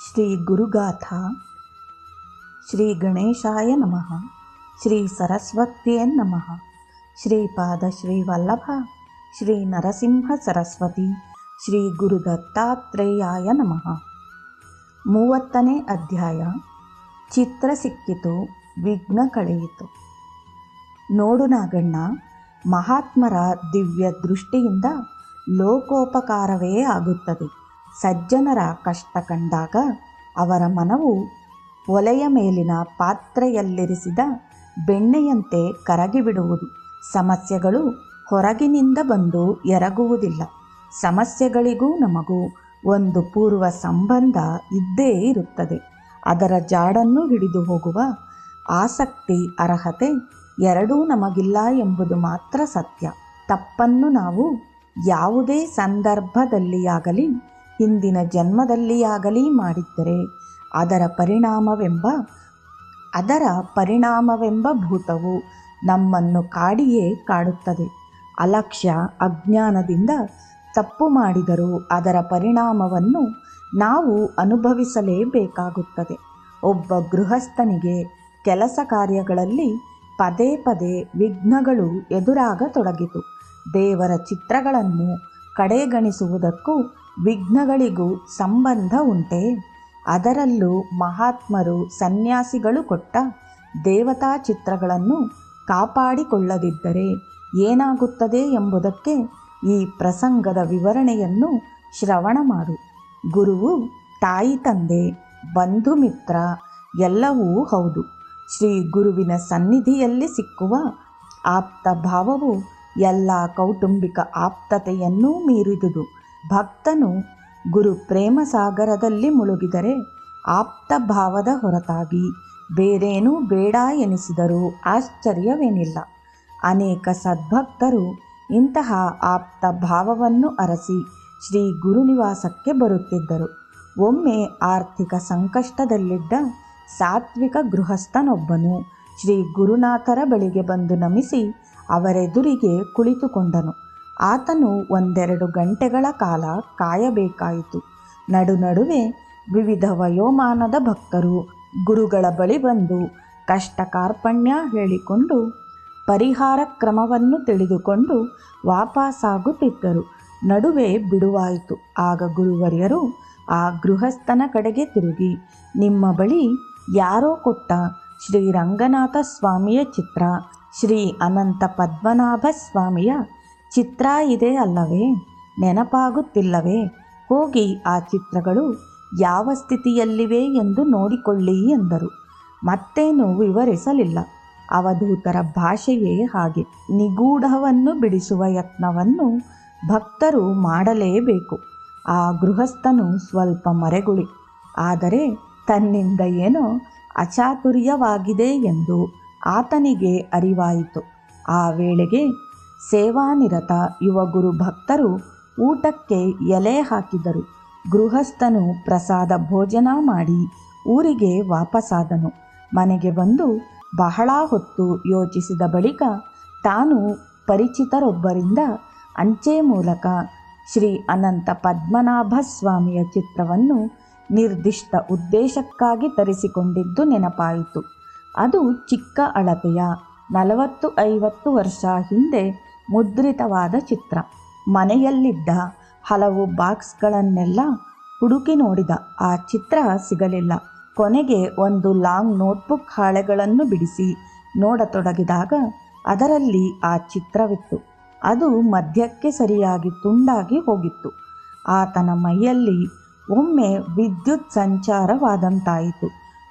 ಶ್ರೀ ಗುರುಗಾಥ, ಶ್ರೀ ಗಣೇಶಾಯ ನಮಃ, ಶ್ರೀ ಸರಸ್ವತ್ಯೇ ನಮಃ ಶ್ರೀಪಾದ ಶ್ರೀ ವಲ್ಲಭ, ಶ್ರೀ ನರಸಿಂಹ ಸರಸ್ವತಿ, ಶ್ರೀ ಗುರು ದತ್ತಾತ್ರೇಯಾಯ ನಮಃ. ಮೂವತ್ತನೇ ಅಧ್ಯಾಯ, ಚಿತ್ರ ಸಿಕ್ಕಿತು, ವಿಘ್ನ ಕಳೆಯಿತು. ನೋಡು ನಾಗಣ್ಣ, ಮಹಾತ್ಮರ ದಿವ್ಯ ದೃಷ್ಟಿಯಿಂದ ಲೋಕೋಪಕಾರವೇ ಆಗುತ್ತದೆ. ಸಜ್ಜನರ ಕಷ್ಟ ಕಂಡಾಗ ಅವರ ಮನವು ಒಲೆಯ ಮೇಲಿನ ಪಾತ್ರೆಯಲ್ಲಿರಿಸಿದ ಬೆಣ್ಣೆಯಂತೆ ಕರಗಿಬಿಡುವುದು. ಸಮಸ್ಯೆಗಳು ಹೊರಗಿನಿಂದ ಬಂದು ಎರಗುವುದಿಲ್ಲ. ಸಮಸ್ಯೆಗಳಿಗೂ ನಮಗೂ ಒಂದು ಪೂರ್ವ ಸಂಬಂಧ ಇದ್ದೇ ಇರುತ್ತದೆ. ಅದರ ಜಾಡನ್ನು ಹಿಡಿದು ಹೋಗುವ ಆಸಕ್ತಿ, ಅರ್ಹತೆ ಎರಡೂ ನಮಗಿಲ್ಲ ಎಂಬುದು ಮಾತ್ರ ಸತ್ಯ. ತಪ್ಪನ್ನು ನಾವು ಯಾವುದೇ ಸಂದರ್ಭದಲ್ಲಿಯಾಗಲಿ ಹಿಂದಿನ ಜನ್ಮದಲ್ಲಿಯಾಗಲಿ ಮಾಡಿದ್ದರೆ ಅದರ ಪರಿಣಾಮವೆಂಬ ಅದರ ಪರಿಣಾಮವೆಂಬ ಭೂತವು ನಮ್ಮನ್ನು ಕಾಡಿಯೇ ಕಾಡುತ್ತದೆ. ಅಲಕ್ಷ್ಯ ಅಜ್ಞಾನದಿಂದ ತಪ್ಪು ಮಾಡಿದರೂ ಅದರ ಪರಿಣಾಮವನ್ನು ನಾವು ಅನುಭವಿಸಲೇಬೇಕಾಗುತ್ತದೆ. ಒಬ್ಬ ಗೃಹಸ್ಥನಿಗೆ ಕೆಲಸ ಕಾರ್ಯಗಳಲ್ಲಿ ಪದೇ ಪದೇ ವಿಘ್ನಗಳು ಎದುರಾಗತೊಡಗಿತು. ದೇವರ ಚಿತ್ರಗಳನ್ನು ಕಡೆಗಣಿಸುವುದಕ್ಕೂ ವಿಘ್ನಗಳಿಗೂ ಸಂಬಂಧ ಉಂಟೆ. ಅದರಲ್ಲೂ ಮಹಾತ್ಮರು ಸನ್ಯಾಸಿಗಳು ಕೊಟ್ಟ ದೇವತಾ ಚಿತ್ರಗಳನ್ನು ಕಾಪಾಡಿಕೊಳ್ಳದಿದ್ದರೆ ಏನಾಗುತ್ತದೆ ಎಂಬುದಕ್ಕೆ ಈ ಪ್ರಸಂಗದ ವಿವರಣೆಯನ್ನು ಶ್ರವಣ ಮಾಡು. ಗುರುವು, ತಾಯಿ ತಂದೆ, ಬಂಧು ಮಿತ್ರ ಎಲ್ಲವೂ ಹೌದು. ಶ್ರೀ ಗುರುವಿನ ಸನ್ನಿಧಿಯಲ್ಲಿ ಸಿಕ್ಕುವ ಆಪ್ತ ಭಾವವು ಎಲ್ಲ ಕೌಟುಂಬಿಕ ಆಪ್ತತೆಯನ್ನೂ ಮೀರಿದುದು. ಭಕ್ತನು ಗುರು ಪ್ರೇಮ ಸಾಗರದಲ್ಲಿ ಮುಳುಗಿದರೆ ಆಪ್ತ ಭಾವದ ಹೊರತಾಗಿ ಬೇರೇನೂ ಬೇಡ ಎನಿಸಿದರೂ ಆಶ್ಚರ್ಯವೇನಿಲ್ಲ. ಅನೇಕ ಸದ್ಭಕ್ತರು ಇಂತಹ ಆಪ್ತ ಭಾವವನ್ನು ಅರಸಿ ಶ್ರೀ ಗುರುನಿವಾಸಕ್ಕೆ ಬರುತ್ತಿದ್ದರು. ಒಮ್ಮೆ ಆರ್ಥಿಕ ಸಂಕಷ್ಟದಲ್ಲಿದ್ದ ಸಾತ್ವಿಕ ಗೃಹಸ್ಥನೊಬ್ಬನು ಶ್ರೀ ಗುರುನಾಥರ ಬಳಿಗೆ ಬಂದು ನಮಿಸಿ ಅವರೆದುರಿಗೆ ಕುಳಿತುಕೊಂಡನು. ಆತನು ಒಂದೆರಡು ಗಂಟೆಗಳ ಕಾಲ ಕಾಯಬೇಕಾಯಿತು. ನಡು ನಡುವೆ ವಿವಿಧ ವಯೋಮಾನದ ಭಕ್ತರು ಗುರುಗಳ ಬಳಿ ಬಂದು ಕಷ್ಟ ಕಾರ್ಪಣ್ಯ ಹೇಳಿಕೊಂಡು ಪರಿಹಾರ ಕ್ರಮವನ್ನು ತಿಳಿದುಕೊಂಡು ವಾಪಸ್ಸಾಗುತ್ತಿದ್ದರು ನಡುವೆ ಬಿಡುವಾಯಿತು. ಆಗ ಗುರುವರ್ಯರು ಆ ಗೃಹಸ್ಥನ ಕಡೆಗೆ ತಿರುಗಿ, ನಿಮ್ಮ ಬಳಿ ಯಾರೋ ಕೊಟ್ಟ ಶ್ರೀ ರಂಗನಾಥ ಸ್ವಾಮಿಯ ಚಿತ್ರ, ಶ್ರೀ ಅನಂತ ಪದ್ಮನಾಭ ಸ್ವಾಮಿಯ ಚಿತ್ರ ಇದೆ ಅಲ್ಲವೇ? ನೆನಪಾಗುತ್ತಿಲ್ಲವೇ? ಹೋಗಿ ಆ ಚಿತ್ರಗಳು ಯಾವ ಸ್ಥಿತಿಯಲ್ಲಿವೆ ಎಂದು ನೋಡಿಕೊಳ್ಳಿ ಎಂದರು. ಮತ್ತೇನು ವಿವರಿಸಲಿಲ್ಲ. ಅವಧೂತರ ಭಾಷೆಯೇ ಹಾಗೆ. ನಿಗೂಢವನ್ನು ಬಿಡಿಸುವ ಯತ್ನವನ್ನು ಭಕ್ತರು ಮಾಡಲೇಬೇಕು. ಆ ಗೃಹಸ್ಥನು ಸ್ವಲ್ಪ ಮರೆಗುಳಿ. ಆದರೆ ತನ್ನಿಂದ ಏನೋ ಅಚಾತುರ್ಯವಾಗಿದೆ ಎಂದು ಆತನಿಗೆ ಅರಿವಾಯಿತು. ಆ ವೇಳೆಗೆ ಸೇವಾನಿರತ ಯುವ ಗುರು ಭಕ್ತರು ಊಟಕ್ಕೆ ಎಲೆ ಹಾಕಿದರು. ಗೃಹಸ್ಥನು ಪ್ರಸಾದ ಭೋಜನ ಮಾಡಿ ಊರಿಗೆ ವಾಪಸಾದನು. ಮನೆಗೆ ಬಂದು ಬಹಳ ಹೊತ್ತು ಯೋಚಿಸಿದ ಬಳಿಕ ತಾನು ಪರಿಚಿತರೊಬ್ಬರಿಂದ ಅಂಚೆ ಮೂಲಕ ಶ್ರೀ ಅನಂತ ಪದ್ಮನಾಭ ಸ್ವಾಮಿಯ ಚಿತ್ರವನ್ನು ನಿರ್ದಿಷ್ಟ ಉದ್ದೇಶಕ್ಕಾಗಿ ತರಿಸಿಕೊಂಡಿದ್ದು ನೆನಪಾಯಿತು. ಅದು ಚಿಕ್ಕ ಅಳತೆಯ ನಲವತ್ತು ಐವತ್ತು ವರ್ಷ ಹಿಂದೆ ಮುದ್ರಿತವಾದ ಚಿತ್ರ. ಮನೆಯಲ್ಲಿದ್ದ ಹಲವು ಬಾಕ್ಸ್ಗಳನ್ನೆಲ್ಲ ಹುಡುಕಿ ನೋಡಿದ. ಆ ಚಿತ್ರ ಸಿಗಲಿಲ್ಲ. ಕೊನೆಗೆ ಒಂದು ಲಾಂಗ್ ನೋಟ್ಬುಕ್ ಹಾಳೆಗಳನ್ನು ಬಿಡಿಸಿ ನೋಡತೊಡಗಿದಾಗ ಅದರಲ್ಲಿ ಆ ಚಿತ್ರವಿತ್ತು. ಅದು ಮಧ್ಯಕ್ಕೆ ಸರಿಯಾಗಿ ತುಂಡಾಗಿ ಹೋಗಿತ್ತು. ಆತನ ಮೈಯಲ್ಲಿ ಒಮ್ಮೆ ವಿದ್ಯುತ್ ಸಂಚಾರವಾದಂತಾಯಿತು.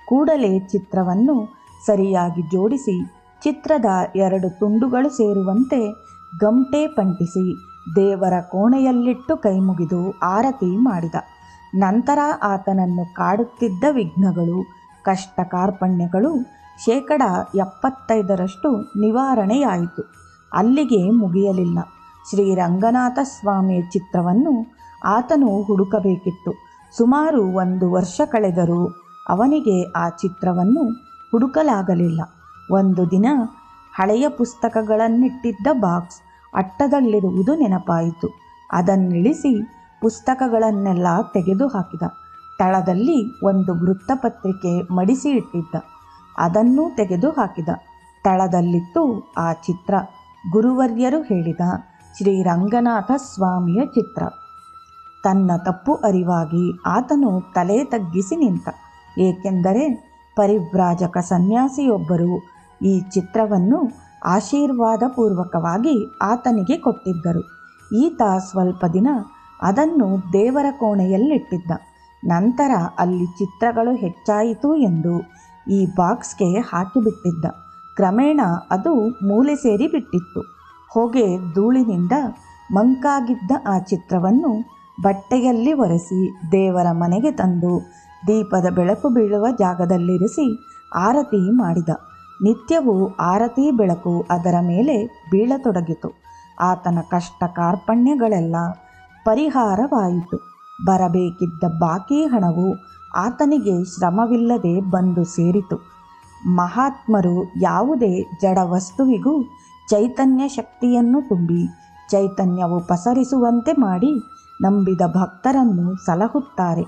ಕೂಡಲೇ ಚಿತ್ರವನ್ನು ಸರಿಯಾಗಿ ಜೋಡಿಸಿ ಚಿತ್ರದ ಎರಡು ತುಂಡುಗಳು ಸೇರುವಂತೆ ಗಮಟೆ ಪಂಟಿಸಿ ದೇವರ ಕೋಣೆಯಲ್ಲಿಟ್ಟು ಕೈಮುಗಿದು ಆರತಿ ಮಾಡಿದ. ನಂತರ ಆತನನ್ನು ಕಾಡುತ್ತಿದ್ದ ವಿಘ್ನಗಳು ಕಷ್ಟ ಕಾರ್ಪಣ್ಯಗಳು ಶೇಕಡ ಎಪ್ಪತ್ತೈದರಷ್ಟು ನಿವಾರಣೆಯಾಯಿತು. ಅಲ್ಲಿಗೆ ಮುಗಿಯಲಿಲ್ಲ. ಶ್ರೀ ರಂಗನಾಥ ಸ್ವಾಮಿಯ ಚಿತ್ರವನ್ನು ಆತನು ಹುಡುಕಬೇಕಿತ್ತು. ಸುಮಾರು ಒಂದು ವರ್ಷ ಕಳೆದರೂ ಅವನಿಗೆ ಆ ಚಿತ್ರವನ್ನು ಹುಡುಕಲಾಗಲಿಲ್ಲ. ಒಂದು ದಿನ ಹಳೆಯ ಪುಸ್ತಕಗಳನ್ನಿಟ್ಟಿದ್ದ ಬಾಕ್ಸ್ ಅಟ್ಟದಲ್ಲಿರುವುದು ನೆನಪಾಯಿತು. ಅದನ್ನಿಳಿಸಿ ಪುಸ್ತಕಗಳನ್ನೆಲ್ಲ ತೆಗೆದು ಹಾಕಿದ ತಳದಲ್ಲಿ ಒಂದು ವೃತ್ತಪತ್ರಿಕೆ ಮಡಿಸಿ ಇಟ್ಟಿದ್ದ ಅದನ್ನೂ ತೆಗೆದು ಹಾಕಿದ ತಳದಲ್ಲಿತ್ತು ಆ ಚಿತ್ರ. ಗುರುವರ್ಯರು ಹೇಳಿದ ಶ್ರೀ ರಂಗನಾಥ ಸ್ವಾಮಿಯ ಚಿತ್ರ. ತನ್ನ ತಪ್ಪು ಅರಿವಾಗಿ ಆತನು ತಲೆ ತಗ್ಗಿಸಿ ನಿಂತ. ಏಕೆಂದರೆ ಪರಿವ್ರಾಜಕ ಸನ್ಯಾಸಿಯೊಬ್ಬರು ಈ ಚಿತ್ರವನ್ನು ಆಶೀರ್ವಾದಪೂರ್ವಕವಾಗಿ ಆತನಿಗೆ ಕೊಟ್ಟಿದ್ದರು. ಈತ ಸ್ವಲ್ಪ ದಿನ ಅದನ್ನು ದೇವರ ಕೋಣೆಯಲ್ಲಿಟ್ಟಿದ್ದ. ನಂತರ ಅಲ್ಲಿ ಚಿತ್ರಗಳು ಹೆಚ್ಚಾಯಿತು ಎಂದು ಈ ಬಾಕ್ಸ್ಗೆ ಹಾಕಿಬಿಟ್ಟಿದ್ದ. ಕ್ರಮೇಣ ಅದು ಮೂಲೆ ಸೇರಿ ಬಿಟ್ಟಿತ್ತು. ಹೊಗೆ ಧೂಳಿನಿಂದ ಮಂಕಾಗಿದ್ದ ಆ ಚಿತ್ರವನ್ನು ಬಟ್ಟೆಯಲ್ಲಿ ಒರೆಸಿ ದೇವರ ಮನೆಗೆ ತಂದು ದೀಪದ ಬೆಳಕು ಬೀಳುವ ಜಾಗದಲ್ಲಿರಿಸಿ ಆರತಿ ಮಾಡಿದ. ನಿತ್ಯವೂ ಆರತಿ ಬೆಳಕು ಅದರ ಮೇಲೆ ಬೀಳತೊಡಗಿತು. ಆತನ ಕಷ್ಟ ಕಾರ್ಪಣ್ಯಗಳೆಲ್ಲ ಪರಿಹಾರವಾಯಿತು. ಬರಬೇಕಿದ್ದ ಬಾಕಿ ಹಣವು ಆತನಿಗೆ ಶ್ರಮವಿಲ್ಲದೆ ಬಂದು ಸೇರಿತು. ಮಹಾತ್ಮರು ಯಾವುದೇ ಜಡ ವಸ್ತುವಿಗೂ ಚೈತನ್ಯ ಶಕ್ತಿಯನ್ನು ತುಂಬಿ ಚೈತನ್ಯವು ಪಸರಿಸುವಂತೆ ಮಾಡಿ ನಂಬಿದ ಭಕ್ತರನ್ನು ಸಲಹುತ್ತಾರೆ.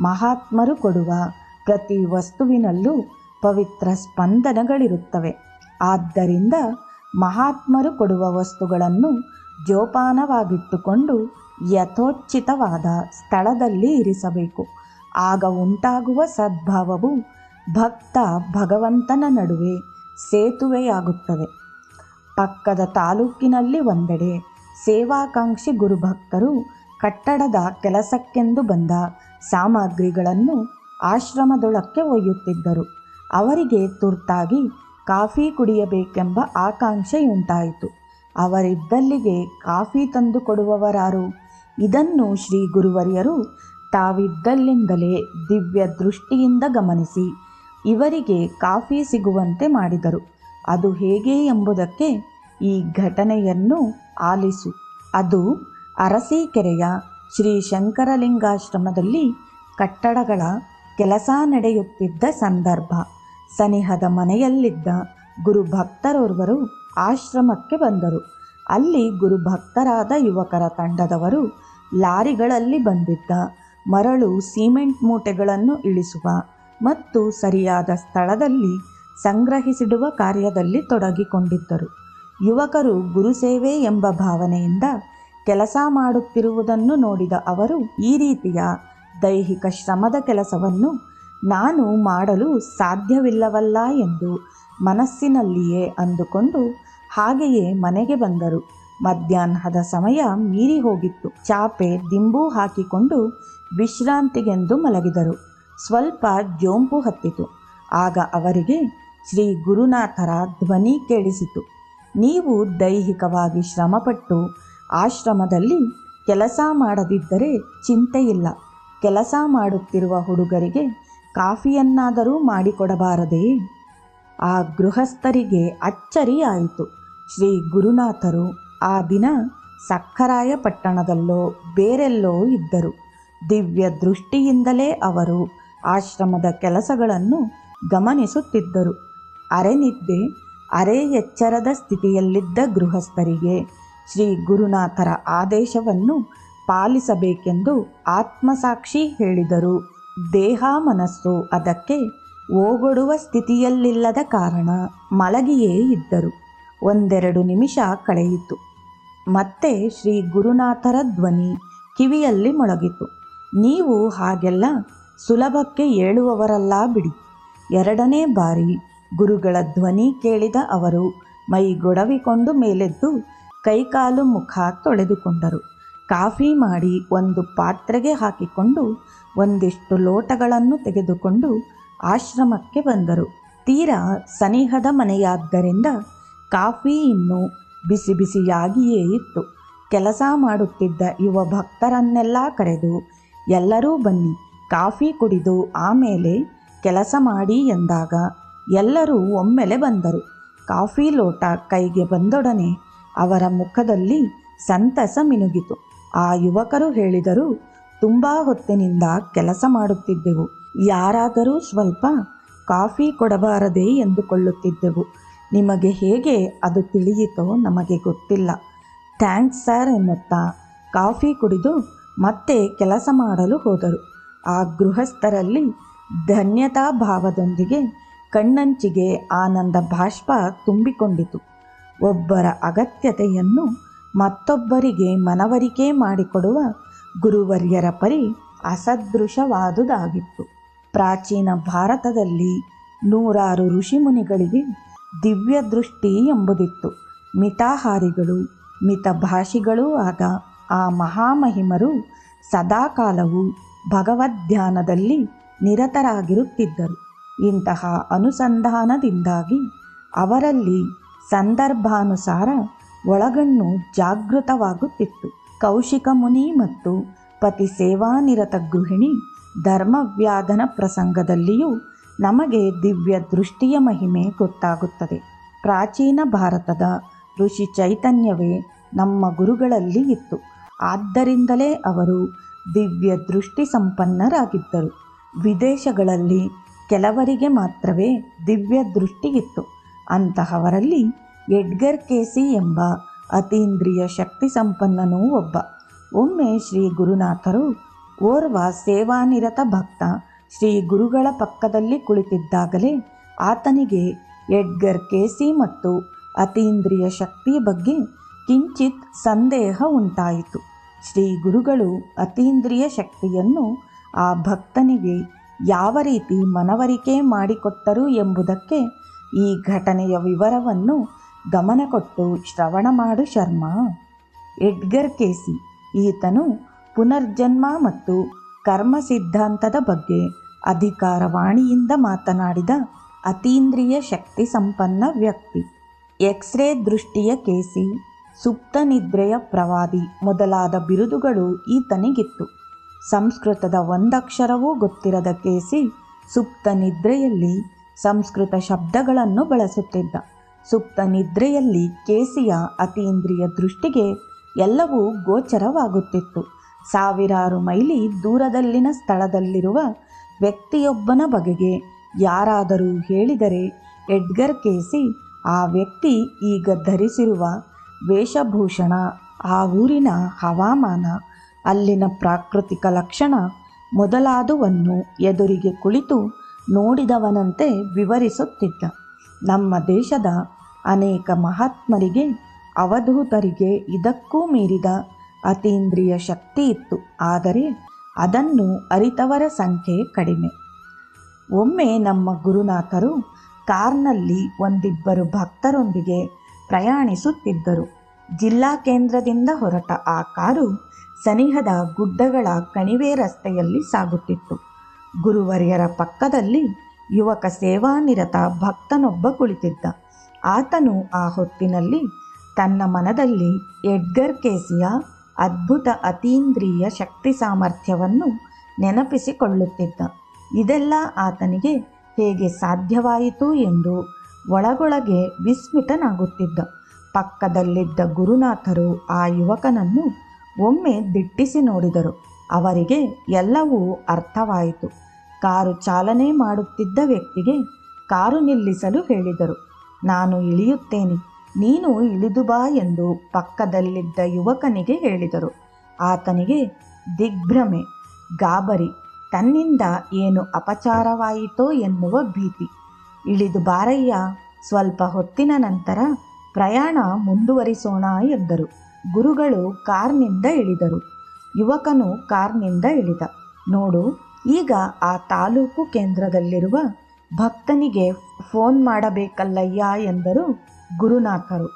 ಮಹಾತ್ಮರು ಕೊಡುವ ಪ್ರತಿ ವಸ್ತುವಿನಲ್ಲೂ ಪವಿತ್ರ ಸ್ಪಂದನಗಳಿರುತ್ತವೆ. ಆದ್ದರಿಂದ ಮಹಾತ್ಮರು ಕೊಡುವ ವಸ್ತುಗಳನ್ನು ಜೋಪಾನವಾಗಿಟ್ಟುಕೊಂಡು ಯಥೋಚಿತವಾದ ಸ್ಥಳದಲ್ಲಿ ಇರಿಸಬೇಕು. ಆಗ ಉಂಟಾಗುವ ಸದ್ಭಾವವು ಭಕ್ತ ಭಗವಂತನ ನಡುವೆ ಸೇತುವೆಯಾಗುತ್ತದೆ. ಪಕ್ಕದ ತಾಲೂಕಿನಲ್ಲಿ ಒಂದೆಡೆ ಸೇವಾಕಾಂಕ್ಷಿ ಗುರುಭಕ್ತರು ಕಟ್ಟಡದ ಕೆಲಸಕ್ಕೆಂದು ಬಂದ ಸಾಮಗ್ರಿಗಳನ್ನು ಆಶ್ರಮದೊಳಕ್ಕೆ ಒಯ್ಯುತ್ತಿದ್ದರು. ಅವರಿಗೆ ತುರ್ತಾಗಿ ಕಾಫಿ ಕುಡಿಯಬೇಕೆಂಬ ಆಕಾಂಕ್ಷೆಯುಂಟಾಯಿತು. ಅವರಿದ್ದಲ್ಲಿಗೆ ಕಾಫಿ ತಂದು ಕೊಡುವವರಾರು? ಇದನ್ನು ಶ್ರೀ ಗುರುವರಿಯರು ತಾವಿದ್ದಲ್ಲಿಂದಲೇ ದಿವ್ಯ ದೃಷ್ಟಿಯಿಂದ ಗಮನಿಸಿ, ಇವರಿಗೆ ಕಾಫಿ ಸಿಗುವಂತೆ ಮಾಡಿದರು. ಅದು ಹೇಗೆ ಎಂಬುದಕ್ಕೆ ಈ ಘಟನೆಯನ್ನು ಆಲಿಸು. ಅದು ಅರಸೀಕೆರೆಯ ಶ್ರೀ ಶಂಕರಲಿಂಗಾಶ್ರಮದಲ್ಲಿ ಕಟ್ಟಡಗಳ ಕೆಲಸ ನಡೆಯುತ್ತಿದ್ದ ಸಂದರ್ಭ. ಸನಿಹದ ಮನೆಯಲ್ಲಿದ್ದ ಗುರುಭಕ್ತರೋರ್ವರು ಆಶ್ರಮಕ್ಕೆ ಬಂದರು. ಅಲ್ಲಿ ಗುರುಭಕ್ತರಾದ ಯುವಕರ ತಂಡದವರು ಲಾರಿಗಳಲ್ಲಿ ಬಂದಿದ್ದ ಮರಳು ಸಿಮೆಂಟ್ ಮೂಟೆಗಳನ್ನು ಇಳಿಸುವ ಮತ್ತು ಸರಿಯಾದ ಸ್ಥಳದಲ್ಲಿ ಸಂಗ್ರಹಿಸಿಡುವ ಕಾರ್ಯದಲ್ಲಿ ತೊಡಗಿಕೊಂಡಿದ್ದರು. ಯುವಕರು ಗುರುಸೇವೆ ಎಂಬ ಭಾವನೆಯಿಂದ ಕೆಲಸ ಮಾಡುತ್ತಿರುವುದನ್ನು ನೋಡಿದ ಅವರು ಈ ರೀತಿಯ ದೈಹಿಕ ಶ್ರಮದ ಕೆಲಸವನ್ನು ನಾನು ಮಾಡಲು ಸಾಧ್ಯವಿಲ್ಲವಲ್ಲ ಎಂದು ಮನಸ್ಸಿನಲ್ಲಿಯೇ ಅಂದುಕೊಂಡು ಹಾಗೆಯೇ ಮನೆಗೆ ಬಂದರು. ಮಧ್ಯಾಹ್ನದ ಸಮಯ ಮೀರಿ ಹೋಗಿತ್ತು. ಚಾಪೆ, ದಿಂಬು ಹಾಕಿಕೊಂಡು ವಿಶ್ರಾಂತಿಗೆಂದು ಮಲಗಿದರು. ಸ್ವಲ್ಪ ಜೋಂಪು ಹತ್ತಿತು. ಆಗ ಅವರಿಗೆ ಶ್ರೀ ಗುರುನಾಥರ ಧ್ವನಿ ಕೇಳಿಸಿತು. ನೀವು ದೈಹಿಕವಾಗಿ ಶ್ರಮಪಟ್ಟು ಆಶ್ರಮದಲ್ಲಿ ಕೆಲಸ ಮಾಡದಿದ್ದರೆ ಚಿಂತೆಯಿಲ್ಲ. ಕೆಲಸ ಮಾಡುತ್ತಿರುವ ಹುಡುಗರಿಗೆ ಕಾಫಿಯನ್ನಾದರೂ ಮಾಡಿಕೊಡಬಾರದೇ? ಆ ಗೃಹಸ್ಥರಿಗೆ ಅಚ್ಚರಿಯಾಯಿತು. ಶ್ರೀ ಗುರುನಾಥರು ಆ ದಿನ ಸಕ್ಕರಾಯ ಪಟ್ಟಣದಲ್ಲೋ ಬೇರೆಲ್ಲೋ ಇದ್ದರು. ದಿವ್ಯ ದೃಷ್ಟಿಯಿಂದಲೇ ಅವರು ಆಶ್ರಮದ ಕೆಲಸಗಳನ್ನು ಗಮನಿಸುತ್ತಿದ್ದರು. ಅರೆನಿದ್ದೆ, ಅರೆ ಎಚ್ಚರದ ಸ್ಥಿತಿಯಲ್ಲಿದ್ದ ಗೃಹಸ್ಥರಿಗೆ ಶ್ರೀ ಗುರುನಾಥರ ಆದೇಶವನ್ನು ಪಾಲಿಸಬೇಕೆಂದು ಆತ್ಮಸಾಕ್ಷಿ ಹೇಳಿದರು. ದೇಹ ಮನಸ್ಸು ಅದಕ್ಕೆ ಓಗೊಡುವ ಸ್ಥಿತಿಯಲ್ಲಿಲ್ಲದ ಕಾರಣ ಮಲಗಿಯೇ ಇದ್ದರು. ಒಂದೆರಡು ನಿಮಿಷ ಕಳೆಯಿತು. ಮತ್ತೆ ಶ್ರೀ ಗುರುನಾಥರ ಧ್ವನಿ ಕಿವಿಯಲ್ಲಿ ಮೊಳಗಿತು. ನೀವು ಹಾಗೆಲ್ಲ ಸುಲಭಕ್ಕೆ ಏಳುವವರಲ್ಲ ಬಿಡಿ. ಎರಡನೇ ಬಾರಿ ಗುರುಗಳ ಧ್ವನಿ ಕೇಳಿದ ಅವರು ಮೈ ಗೊಡವಿಕೊಂಡು ಮೇಲೆದ್ದು ಕೈಕಾಲು ಮುಖ ತೊಳೆದುಕೊಂಡರು. ಕಾಫಿ ಮಾಡಿ ಒಂದು ಪಾತ್ರೆಗೆ ಹಾಕಿಕೊಂಡು ಒಂದಿಷ್ಟು ಲೋಟಗಳನ್ನು ತೆಗೆದುಕೊಂಡು ಆಶ್ರಮಕ್ಕೆ ಬಂದರು. ತೀರಾ ಸನಿಹದ ಮನೆಯಾದ್ದರಿಂದ ಕಾಫಿ ಇನ್ನೂ ಬಿಸಿ ಬಿಸಿಯಾಗಿಯೇ ಇತ್ತು. ಕೆಲಸ ಮಾಡುತ್ತಿದ್ದ ಯುವ ಭಕ್ತರನ್ನೆಲ್ಲ ಕರೆದು, ಎಲ್ಲರೂ ಬನ್ನಿ, ಕಾಫಿ ಕುಡಿದು ಆಮೇಲೆ ಕೆಲಸ ಮಾಡಿ ಎಂದಾಗ ಎಲ್ಲರೂ ಒಮ್ಮೆಲೆ ಬಂದರು. ಕಾಫಿ ಲೋಟ ಕೈಗೆ ಬಂದೊಡನೆ ಅವರ ಮುಖದಲ್ಲಿ ಸಂತಸ ಮಿನುಗಿತು. ಆ ಯುವಕರು ಹೇಳಿದರು, ತುಂಬ ಹೊತ್ತಿನಿಂದ ಕೆಲಸ ಮಾಡುತ್ತಿದ್ದೆವು. ಯಾರಾದರೂ ಸ್ವಲ್ಪ ಕಾಫಿ ಕೊಡಬಾರದೇ ಎಂದುಕೊಳ್ಳುತ್ತಿದ್ದೆವು. ನಿಮಗೆ ಹೇಗೆ ಅದು ತಿಳಿಯಿತೋ ನಮಗೆ ಗೊತ್ತಿಲ್ಲ. ಥ್ಯಾಂಕ್ಸ್ ಸರ್ ಎನ್ನುತ್ತಾ ಕಾಫಿ ಕುಡಿದು ಮತ್ತೆ ಕೆಲಸ ಮಾಡಲು ಹೋದರು. ಆ ಗೃಹಸ್ಥರಲ್ಲಿ ಧನ್ಯತಾ ಭಾವದೊಂದಿಗೆ ಕಣ್ಣಂಚಿಗೆ ಆನಂದ ಬಾಷ್ಪ ತುಂಬಿಕೊಂಡಿತು. ಒಬ್ಬರ ಅಗತ್ಯತೆಯನ್ನು ಮತ್ತೊಬ್ಬರಿಗೆ ಮನವರಿಕೆ ಮಾಡಿಕೊಡುವ ಗುರುವರ್ಯರ ಪರಿ ಅಸದೃಶವಾದುದಾಗಿತ್ತು. ಪ್ರಾಚೀನ ಭಾರತದಲ್ಲಿ ನೂರಾರು ಋಷಿಮುನಿಗಳಿಗೆ ದಿವ್ಯ ದೃಷ್ಟಿ ಎಂಬುದಿತ್ತು. ಮಿತಾಹಾರಿಗಳು, ಮಿತಭಾಷಿಗಳೂ ಆದ ಆ ಮಹಾಮಹಿಮರು ಸದಾಕಾಲವೂ ಭಗವದ್ಧ್ಯಾನದಲ್ಲಿ ನಿರತರಾಗಿರುತ್ತಿದ್ದರು. ಇಂತಹ ಅನುಸಂಧಾನದಿಂದಾಗಿ ಅವರಲ್ಲಿ ಸಂದರ್ಭಾನುಸಾರ ಒಳಗಣ್ಣು ಜಾಗೃತವಾಗುತ್ತಿತ್ತು. ಕೌಶಿಕ ಮುನಿ ಮತ್ತು ಪತಿ ಸೇವಾನಿರತ ಗೃಹಿಣಿ ಧರ್ಮವ್ಯಾಧನ ಪ್ರಸಂಗದಲ್ಲಿಯೂ ನಮಗೆ ದಿವ್ಯ ದೃಷ್ಟಿಯ ಮಹಿಮೆ ಗೊತ್ತಾಗುತ್ತದೆ. ಪ್ರಾಚೀನ ಭಾರತದ ಋಷಿ ಚೈತನ್ಯವೇ ನಮ್ಮ ಗುರುಗಳಲ್ಲಿ ಇತ್ತು. ಆದ್ದರಿಂದಲೇ ಅವರು ದಿವ್ಯ ದೃಷ್ಟಿ ಸಂಪನ್ನರಾಗಿದ್ದರು. ವಿದೇಶಗಳಲ್ಲಿ ಕೆಲವರಿಗೆ ಮಾತ್ರವೇ ದಿವ್ಯ ದೃಷ್ಟಿಯಿತ್ತು ಅಂತಹವರಲ್ಲಿ ಎಡ್ಗರ್ ಕೇಸಿ ಎಂಬ ಅತೀಂದ್ರಿಯ ಶಕ್ತಿ ಸಂಪನ್ನನೂ ಒಬ್ಬ. ಒಮ್ಮೆ ಶ್ರೀ ಗುರುನಾಥರು ಓರ್ವ ಸೇವಾನಿರತ ಭಕ್ತ ಶ್ರೀ ಗುರುಗಳ ಪಕ್ಕದಲ್ಲಿ ಕುಳಿತಿದ್ದಾಗಲೇ ಆತನಿಗೆ ಎಡ್ಗರ್ ಕೇಸಿ ಮತ್ತು ಅತೀಂದ್ರಿಯ ಶಕ್ತಿ ಬಗ್ಗೆ ಕಿಂಚಿತ್ ಸಂದೇಹ ಉಂಟಾಯಿತು. ಶ್ರೀ ಗುರುಗಳು ಅತೀಂದ್ರಿಯ ಶಕ್ತಿಯನ್ನು ಆ ಭಕ್ತನಿಗೆ ಯಾವ ರೀತಿ ಮನವರಿಕೆ ಮಾಡಿಕೊಟ್ಟರು ಎಂಬುದಕ್ಕೆ ಈ ಘಟನೆಯ ವಿವರವನ್ನು ಗಮನ ಕೊಟ್ಟು ಶ್ರವಣ ಮಾಡು ಶರ್ಮ. ಎಡ್ಗರ್ ಕೇಸಿ, ಈತನು ಪುನರ್ಜನ್ಮ ಮತ್ತು ಕರ್ಮ ಸಿದ್ಧಾಂತದ ಬಗ್ಗೆ ಅಧಿಕಾರವಾಣಿಯಿಂದ ಮಾತನಾಡಿದ ಅತೀಂದ್ರಿಯ ಶಕ್ತಿ ಸಂಪನ್ನ ವ್ಯಕ್ತಿ. ಎಕ್ಸ್ರೇ ದೃಷ್ಟಿಯ ಕೇಸಿ, ಸುಪ್ತ ನಿದ್ರೆಯ ಪ್ರವಾದಿ ಮೊದಲಾದ ಬಿರುದುಗಳು ಈತನಿಗಿತ್ತು. ಸಂಸ್ಕೃತದ ಒಂದಕ್ಷರವೂ ಗೊತ್ತಿರದ ಕೇಸಿ ಸುಪ್ತ ನಿದ್ರೆಯಲ್ಲಿ ಸಂಸ್ಕೃತ ಶಬ್ದಗಳನ್ನು ಬಳಸುತ್ತಿದ್ದ. ಸುಪ್ತ ನಿದ್ರೆಯಲ್ಲಿ ಕೇಸಿಯ ಅತೀಂದ್ರಿಯ ದೃಷ್ಟಿಗೆ ಎಲ್ಲವೂ ಗೋಚರವಾಗುತ್ತಿತ್ತು. ಸಾವಿರಾರು ಮೈಲಿ ದೂರದಲ್ಲಿನ ಸ್ಥಳದಲ್ಲಿರುವ ವ್ಯಕ್ತಿಯೊಬ್ಬನ ಬಗೆಗೆ ಯಾರಾದರೂ ಹೇಳಿದರೆ ಎಡ್ಗರ್ ಕೇಸಿ ಆ ವ್ಯಕ್ತಿ ಈಗ ಧರಿಸಿರುವ ವೇಷಭೂಷಣ, ಆ ಊರಿನ ಹವಾಮಾನ, ಅಲ್ಲಿನ ಪ್ರಾಕೃತಿಕ ಲಕ್ಷಣ ಮೊದಲಾದುವನ್ನು ಎದುರಿಗೆ ಕುಳಿತು ನೋಡಿದವನಂತೆ ವಿವರಿಸುತ್ತಿದ್ದ. ನಮ್ಮ ದೇಶದ ಅನೇಕ ಮಹಾತ್ಮರಿಗೆ, ಅವಧೂತರಿಗೆ ಇದಕ್ಕೂ ಮೀರಿದ ಅತೀಂದ್ರಿಯ ಶಕ್ತಿ ಇತ್ತು. ಆದರೆ ಅದನ್ನು ಅರಿತವರ ಸಂಖ್ಯೆ ಕಡಿಮೆ. ಒಮ್ಮೆ ನಮ್ಮ ಗುರುನಾಥರು ಕಾರ್ನಲ್ಲಿ ಒಂದಿಬ್ಬರು ಭಕ್ತರೊಂದಿಗೆ ಪ್ರಯಾಣಿಸುತ್ತಿದ್ದರು. ಜಿಲ್ಲಾ ಕೇಂದ್ರದಿಂದ ಹೊರಟ ಆ ಕಾರು ಸನಿಹದ ಗುಡ್ಡಗಳ ಕಣಿವೆ ರಸ್ತೆಯಲ್ಲಿ ಸಾಗುತ್ತಿತ್ತು. ಗುರುವರ್ಯರ ಪಕ್ಕದಲ್ಲಿ ಯುವಕ ಸೇವಾನಿರತ ಭಕ್ತನೊಬ್ಬ ಕುಳಿತಿದ್ದ. ಆತನು ಆ ಹೊತ್ತಿನಲ್ಲಿ ತನ್ನ ಮನದಲ್ಲಿ ಎಡ್ಗರ್ ಕೇಸಿಯ ಅದ್ಭುತ ಅತೀಂದ್ರಿಯ ಶಕ್ತಿ ಸಾಮರ್ಥ್ಯವನ್ನು ನೆನಪಿಸಿಕೊಳ್ಳುತ್ತಿದ್ದ. ಇದೆಲ್ಲ ಆತನಿಗೆ ಹೇಗೆ ಸಾಧ್ಯವಾಯಿತು ಎಂದು ಒಳಗೊಳಗೆ ವಿಸ್ಮಿತನಾಗುತ್ತಿದ್ದ. ಪಕ್ಕದಲ್ಲಿದ್ದ ಗುರುನಾಥರು ಆ ಯುವಕನನ್ನು ಒಮ್ಮೆ ದಿಟ್ಟಿಸಿ ನೋಡಿದರು. ಅವರಿಗೆ ಎಲ್ಲವೂ ಅರ್ಥವಾಯಿತು. ಕಾರು ಚಾಲನೆ ಮಾಡುತ್ತಿದ್ದ ವ್ಯಕ್ತಿಗೆ ಕಾರು ನಿಲ್ಲಿಸಲು ಹೇಳಿದರು. ನಾನು ಇಳಿಯುತ್ತೇನೆ. ನೀನು ಇಳಿದು ಬಾ ಎಂದು ಪಕ್ಕದಲ್ಲಿದ್ದ ಯುವಕನಿಗೆ ಹೇಳಿದರು. ಆತನಿಗೆ, ದಿಗ್ಭ್ರಮೆ, ಗಾಬರಿ, ತನ್ನಿಂದ ಏನು ಅಪಚಾರವಾಯಿತೋ ಎನ್ನುವ ಭೀತಿ. ಇಳಿದು ಬಾರಯ್ಯ, ಸ್ವಲ್ಪ ಹೊತ್ತಿನ ನಂತರ ಪ್ರಯಾಣ ಮುಂದುವರಿಸೋಣ ಎಂದರು. ಗುರುಗಳು ಕಾರ್ನಿಂದ ಇಳಿದರು. ಯುವಕನು ಕಾರ್ನಿಂದ ಇಳಿದ. ನೋಡು, ಈಗ ಆ ತಾಲೂಕು ಕೇಂದ್ರದಲ್ಲಿರುವ ಭಕ್ತನಿಗೆ ಫೋನ್ ಮಾಡಬೇಕಲ್ಲಯ್ಯ ಎಂದರು ಗುರುನಾಥರು.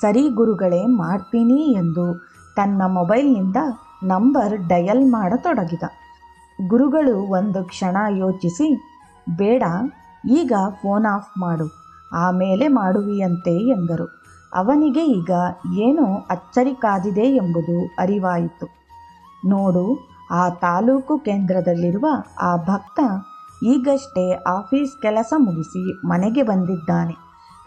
ಸರಿ ಗುರುಗಳೇ, ಮಾಡ್ತೀನಿ ಎಂದು ತನ್ನ ಮೊಬೈಲ್ನಿಂದ ನಂಬರ್ ಡಯಲ್ ಮಾಡತೊಡಗಿದ. ಗುರುಗಳು ಒಂದು ಕ್ಷಣ ಯೋಚಿಸಿ, ಬೇಡ, ಈಗ ಫೋನ್ ಆಫ್ ಮಾಡು, ಆಮೇಲೆ ಮಾಡುವಿಯಂತೆ ಎಂದರು. ಅವನಿಗೆ ಈಗ ಏನೋ ಅಚ್ಚರಿ ಕಾದಿದೆ ಎಂಬುದು ಅರಿವಾಯಿತು. ನೋಡು, ಆ ತಾಲೂಕು ಕೇಂದ್ರದಲ್ಲಿರುವ ಆ ಭಕ್ತ ಈಗಷ್ಟೇ ಆಫೀಸ್ ಕೆಲಸ ಮುಗಿಸಿ ಮನೆಗೆ ಬಂದಿದ್ದಾನೆ.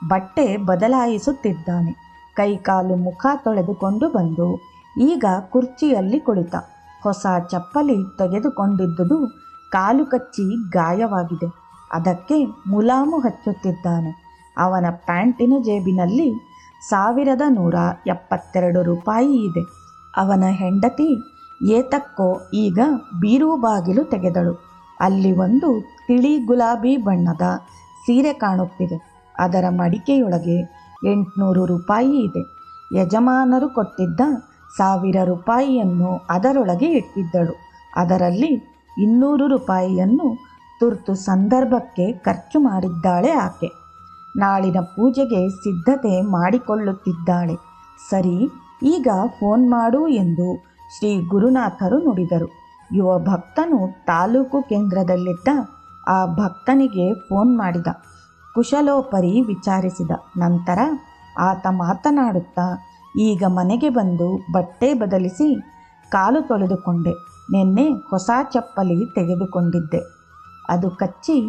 ಬಟ್ಟೆ ಬದಲಾಯಿಸುತ್ತಿದ್ದಾನೆ. ಕೈಕಾಲು ಮುಖ ತೊಳೆದುಕೊಂಡು ಬಂದು ಈಗ ಕುರ್ಚಿಯಲ್ಲಿ ಕುಳಿತ. ಹೊಸ ಚಪ್ಪಲಿ ತೆಗೆದುಕೊಂಡಿದ್ದುದು ಕಾಲು ಕಚ್ಚಿ ಗಾಯವಾಗಿದೆ. ಅದಕ್ಕೆ ಮುಲಾಮು ಹಚ್ಚುತ್ತಿದ್ದಾನೆ. ಅವನ ಪ್ಯಾಂಟಿನ ಜೇಬಿನಲ್ಲಿ ಸಾವಿರದ ನೂರ ಎಪ್ಪತ್ತೆರಡು ರೂಪಾಯಿ ಇದೆ. ಅವನ ಹೆಂಡತಿ ಏತಕ್ಕೋ ಈಗ ಬೀರು ಬಾಗಿಲು ತೆಗೆದಳು. ಅಲ್ಲಿ ಒಂದು ತಿಳಿ ಗುಲಾಬಿ ಬಣ್ಣದ ಸೀರೆ ಕಾಣುತ್ತಿದೆ. ಅದರ ಮಡಿಕೆಯೊಳಗೆ ಎಂಟುನೂರು ರೂಪಾಯಿ ಇದೆ. ಯಜಮಾನರು ಕೊಟ್ಟಿದ್ದ ಸಾವಿರ ರೂಪಾಯಿಯನ್ನು ಅದರೊಳಗೆ ಇಟ್ಟಿದ್ದಳು. ಅದರಲ್ಲಿ ಇನ್ನೂರು ರೂಪಾಯಿಯನ್ನು ತುರ್ತು ಸಂದರ್ಭಕ್ಕೆ ಖರ್ಚು ಮಾಡಿದ್ದಾಳೆ ಆಕೆ. ನಾಳಿನ ಪೂಜೆಗೆ ಸಿದ್ಧತೆ ಮಾಡಿಕೊಳ್ಳುತ್ತಿದ್ದಾಳೆ. ಸರಿ, ಈಗ ಫೋನ್ ಮಾಡು ಎಂದು ಶ್ರೀ ಗುರುನಾಥರು ನುಡಿದರು. ಯುವ ಭಕ್ತನು ತಾಲೂಕು ಕೇಂದ್ರದಲ್ಲಿದ್ದ ಆ ಭಕ್ತನಿಗೆ ಫೋನ್ ಮಾಡಿದ. ಕುಶಲೋಪರಿ ವಿಚಾರಿಸಿದ. ನಂತರ ಆತ ಮಾತನಾಡುತ್ತಾ, ಈಗ ಮನೆಗೆ ಬಂದು ಬಟ್ಟೆ ಬದಲಿಸಿ ಕಾಲು ತೊಳೆದುಕೊಂಡೆ. ನಿನ್ನೆ ಹೊಸ ಚಪ್ಪಲಿ ತೆಗೆದುಕೊಂಡಿದ್ದೆ. ಅದು ಕಚ್ಚಿ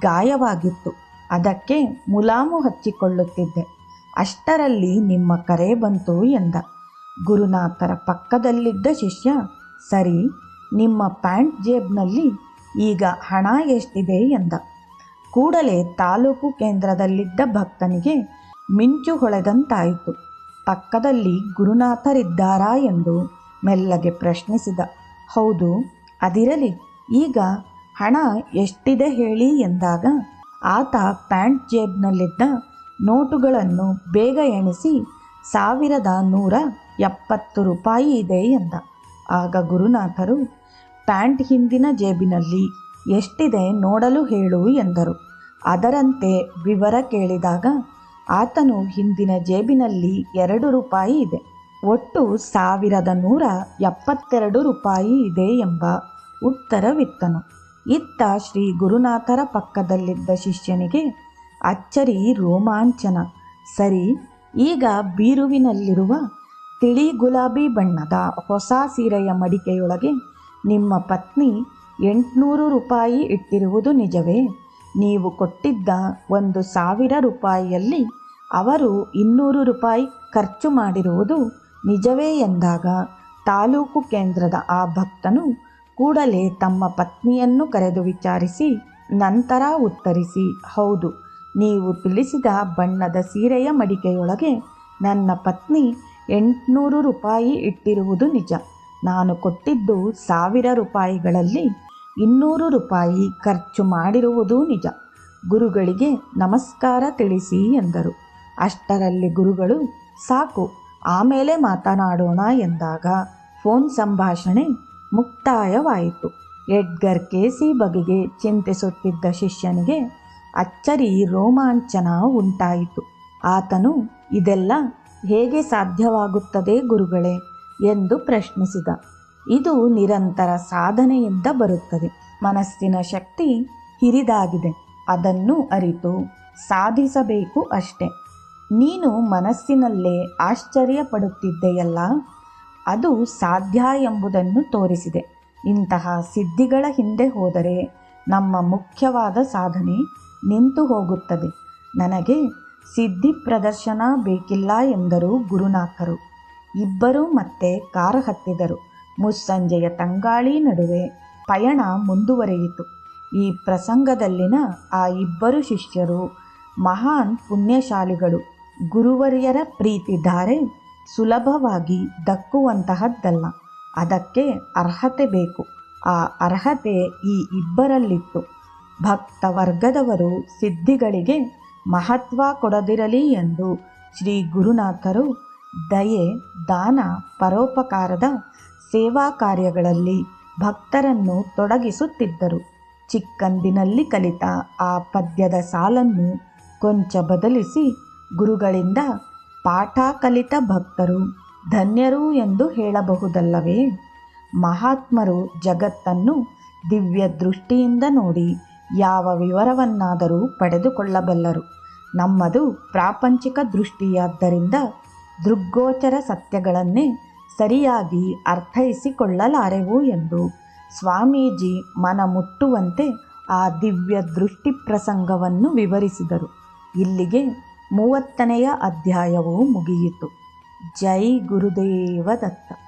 ಗಾಯವಾಗಿತ್ತು. ಅದಕ್ಕೆ ಮುಲಾಮು ಹಚ್ಚಿಕೊಳ್ಳುತ್ತಿದ್ದೆ. ಅಷ್ಟರಲ್ಲಿ ನಿಮ್ಮ ಕರೆ ಬಂತು ಎಂದ. ಗುರುನಾಥರ ಪಕ್ಕದಲ್ಲಿದ್ದ ಶಿಷ್ಯ, ಸರಿ ನಿಮ್ಮ ಪ್ಯಾಂಟ್ ಜೇಬ್ನಲ್ಲಿ ಈಗ ಹಣ ಎಷ್ಟಿದೆ ಎಂದ. ಕೂಡಲೇ ತಾಲೂಕು ಕೇಂದ್ರದಲ್ಲಿದ್ದ ಭಕ್ತನಿಗೆ ಮಿಂಚು ಹೊಳೆದಂತಾಯಿತು. ಪಕ್ಕದಲ್ಲಿ ಗುರುನಾಥರಿದ್ದಾರಾ ಎಂದು ಮೆಲ್ಲಗೆ ಪ್ರಶ್ನಿಸಿದ. ಹೌದು, ಅದಿರಲಿ, ಈಗ ಹಣ ಎಷ್ಟಿದೆ ಹೇಳಿ ಎಂದಾಗ ಆತ ಪ್ಯಾಂಟ್ ಜೇಬ್ನಲ್ಲಿದ್ದ ನೋಟುಗಳನ್ನು ಬೇಗ ಎಣಿಸಿ ಸಾವಿರದ ನೂರ ಎಪ್ಪತ್ತು ರೂಪಾಯಿ ಇದೆ ಎಂದ. ಆಗ ಗುರುನಾಥರು ಪ್ಯಾಂಟ್ ಹಿಂದಿನ ಜೇಬಿನಲ್ಲಿ ಎಷ್ಟಿದೆ ನೋಡಲು ಹೇಳು ಎಂದರು. ಅದರಂತೆ ವಿವರ ಕೇಳಿದಾಗ, ಆತನು ಹಿಂದಿನ ಜೇಬಿನಲ್ಲಿ ಎರಡು ರೂಪಾಯಿ ಇದೆ. ಒಟ್ಟು ಸಾವಿರದ ನೂರ ಎಪ್ಪತ್ತೆರಡು ರೂಪಾಯಿ ಇದೆ ಎಂಬ ಉತ್ತರವಿತ್ತನು. ಇತ್ತ ಶ್ರೀ ಗುರುನಾಥರ ಪಕ್ಕದಲ್ಲಿದ್ದ ಶಿಷ್ಯನಿಗೆ, ಅಚ್ಚರಿ ರೋಮಾಂಚನ. ಸರಿ, ಈಗ ಬೀರುವಿನಲ್ಲಿರುವ ತಿಳಿ ಗುಲಾಬಿ ಬಣ್ಣದ ಹೊಸ ಸೀರೆಯ ಮಡಿಕೆಯೊಳಗೆ ನಿಮ್ಮ ಪತ್ನಿ ಎಂಟುನೂರು ರೂಪಾಯಿ ಇಟ್ಟಿರುವುದು ನಿಜವೇ? ನೀವು ಕೊಟ್ಟಿದ್ದ ಒಂದು ಸಾವಿರ ರೂಪಾಯಿಯಲ್ಲಿ ಅವರು ಇನ್ನೂರು ರೂಪಾಯಿ ಖರ್ಚು ಮಾಡಿರುವುದು ನಿಜವೇ ಎಂದಾಗ ತಾಲೂಕು ಕೇಂದ್ರದ ಆ ಭಕ್ತನು ಕೂಡಲೇ ತಮ್ಮ ಪತ್ನಿಯನ್ನು ಕರೆದು ವಿಚಾರಿಸಿ, ನಂತರ ಉತ್ತರಿಸಿ, ಹೌದು, ನೀವು ತಿಳಿಸಿದ ಬಣ್ಣದ ಸೀರೆಯ ಮಡಿಕೆಯೊಳಗೆ ನನ್ನ ಪತ್ನಿ ಎಂಟುನೂರು ರೂಪಾಯಿ ಇಟ್ಟಿರುವುದು ನಿಜ. ನಾನು ಕೊಟ್ಟಿದ್ದು ಸಾವಿರ ರೂಪಾಯಿಗಳಲ್ಲಿ ಇನ್ನೂರು ರೂಪಾಯಿ ಖರ್ಚು ಮಾಡಿರುವುದೂ ನಿಜ. ಗುರುಗಳಿಗೆ ನಮಸ್ಕಾರ ತಿಳಿಸಿ ಎಂದರು. ಅಷ್ಟರಲ್ಲಿ ಗುರುಗಳು, ಸಾಕು, ಆಮೇಲೆ ಮಾತನಾಡೋಣ ಎಂದಾಗ ಫೋನ್ ಸಂಭಾಷಣೆ ಮುಕ್ತಾಯವಾಯಿತು. ಎಡ್ಗರ್ ಕೇಸಿ ಬಗೆಗೆ ಚಿಂತಿಸುತ್ತಿದ್ದ ಶಿಷ್ಯನಿಗೆ ಅಚ್ಚರಿ ರೋಮಾಂಚನ ಉಂಟಾಯಿತು. ಆತನು, ಇದೆಲ್ಲ ಹೇಗೆ ಸಾಧ್ಯವಾಗುತ್ತದೆ ಗುರುಗಳೇ? ಎಂದು ಪ್ರಶ್ನಿಸಿದ. ಇದು ನಿರಂತರ ಸಾಧನೆಯಿಂದ ಬರುತ್ತದೆ. ಮನಸ್ಸಿನ ಶಕ್ತಿ ಹಿರಿದಾಗಿದೆ. ಅದನ್ನು ಅರಿತು ಸಾಧಿಸಬೇಕು ಅಷ್ಟೆ. ನೀನು ಮನಸ್ಸಿನಲ್ಲೇ ಆಶ್ಚರ್ಯ ಪಡುತ್ತಿದ್ದೆಯಲ್ಲ ಅದು ಸಾಧ್ಯ ಎಂಬುದನ್ನು ತೋರಿಸಿದೆ. ಇಂತಹ ಸಿದ್ಧಿಗಳ ಹಿಂದೆ ಹೋದರೆ ನಮ್ಮ ಮುಖ್ಯವಾದ ಸಾಧನೆ ನಿಂತು ಹೋಗುತ್ತದೆ. ನನಗೆ ಸಿದ್ಧಿ ಪ್ರದರ್ಶನ ಬೇಕಿಲ್ಲ ಎಂದರು ಗುರುನಾಥರು. ಇಬ್ಬರೂ ಮತ್ತೆ ಕಾರು ಹತ್ತಿದರು ಮುಸ್ಸಂಜೆಯ ತಂಗಾಳಿ ನಡುವೆ ಪಯಣ ಮುಂದುವರಿಯಿತು. ಈ ಪ್ರಸಂಗದಲ್ಲಿನ ಆ ಇಬ್ಬರು ಶಿಷ್ಯರು ಮಹಾನ್ ಪುಣ್ಯಶಾಲಿಗಳು. ಗುರುವರ್ಯರ ಪ್ರೀತಿಧಾರೆ ಸುಲಭವಾಗಿ ದಕ್ಕುವಂತಹದ್ದಲ್ಲ. ಅದಕ್ಕೆ ಅರ್ಹತೆ ಬೇಕು. ಆ ಅರ್ಹತೆ ಈ ಇಬ್ಬರಲ್ಲಿತ್ತು. ಭಕ್ತ ವರ್ಗದವರು ಸಿದ್ಧಿಗಳಿಗೆ ಮಹತ್ವ ಕೊಡದಿರಲಿ ಎಂದು ಶ್ರೀ ಗುರುನಾಥರು ದಯೆ, ದಾನ, ಪರೋಪಕಾರದ ಸೇವಾ ಕಾರ್ಯಗಳಲ್ಲಿ ಭಕ್ತರನ್ನು ತೊಡಗಿಸುತ್ತಿದ್ದರು. ಚಿಕ್ಕಂದಿನಲ್ಲಿ ಕಲಿತ ಆ ಪದ್ಯದ ಸಾಲನ್ನು ಕೊಂಚ ಬದಲಿಸಿ ಗುರುಗಳಿಂದ ಪಾಠ ಕಲಿತ ಭಕ್ತರು ಧನ್ಯರು ಎಂದು ಹೇಳಬಹುದಲ್ಲವೇ? ಮಹಾತ್ಮರು ಜಗತ್ತನ್ನು ದಿವ್ಯ ದೃಷ್ಟಿಯಿಂದ ನೋಡಿ ಯಾವ ವಿವರವನ್ನಾದರೂ ಪಡೆದುಕೊಳ್ಳಬಲ್ಲರು. ನಮ್ಮದು ಪ್ರಾಪಂಚಿಕ ದೃಷ್ಟಿಯಾದ್ದರಿಂದ ದೃಗ್ಗೋಚರ ಸತ್ಯಗಳನ್ನೇ ಸರಿಯಾಗಿ ಅರ್ಥೈಸಿಕೊಳ್ಳಲಾರೆವು ಎಂದು ಸ್ವಾಮೀಜಿ ಮನ ಮುಟ್ಟುವಂತೆ ಆ ದಿವ್ಯ ದೃಷ್ಟಿ ಪ್ರಸಂಗವನ್ನು ವಿವರಿಸಿದರು. ಇಲ್ಲಿಗೆ ಮೂವತ್ತನೆಯ ಅಧ್ಯಾಯವು ಮುಗಿಯಿತು. ಜೈ ಗುರುದೇವ ದತ್ತ